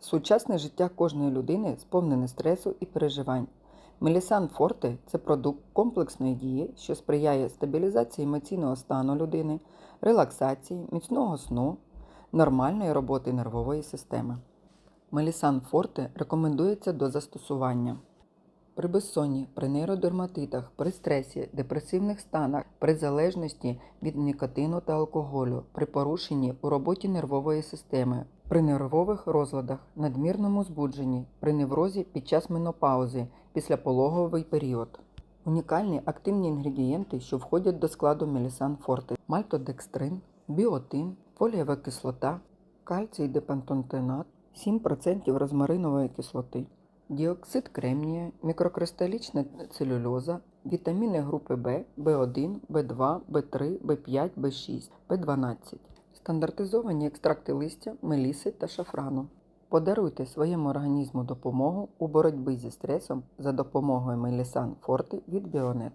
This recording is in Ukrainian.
Сучасне життя кожної людини сповнене стресу і переживань. Мелісан Форте це продукт комплексної дії, що сприяє стабілізації емоційного стану людини, релаксації, міцного сну, нормальної роботи нервової системи. Мелісан Форте рекомендується до застосування. При безсонні, при нейродерматитах, при стресі, депресивних станах, при залежності від нікотину та алкоголю, при порушенні у роботі нервової системи, при нервових розладах, надмірному збудженні, при неврозі під час менопаузи, післяпологовий період. Унікальні активні інгредієнти, що входять до складу Мелісан Форте: мальтодекстрин, біотин, фолієва кислота, кальцій депантотенат, 7% розмаринової кислоти діоксид кремнія, мікрокристалічна целюльоза, вітаміни групи В, В1, В2, В3, В5, В6, В12, стандартизовані екстракти листя, меліси та шафрану. Подаруйте своєму організму допомогу у боротьбі зі стресом за допомогою Мелісан форти від Біонет.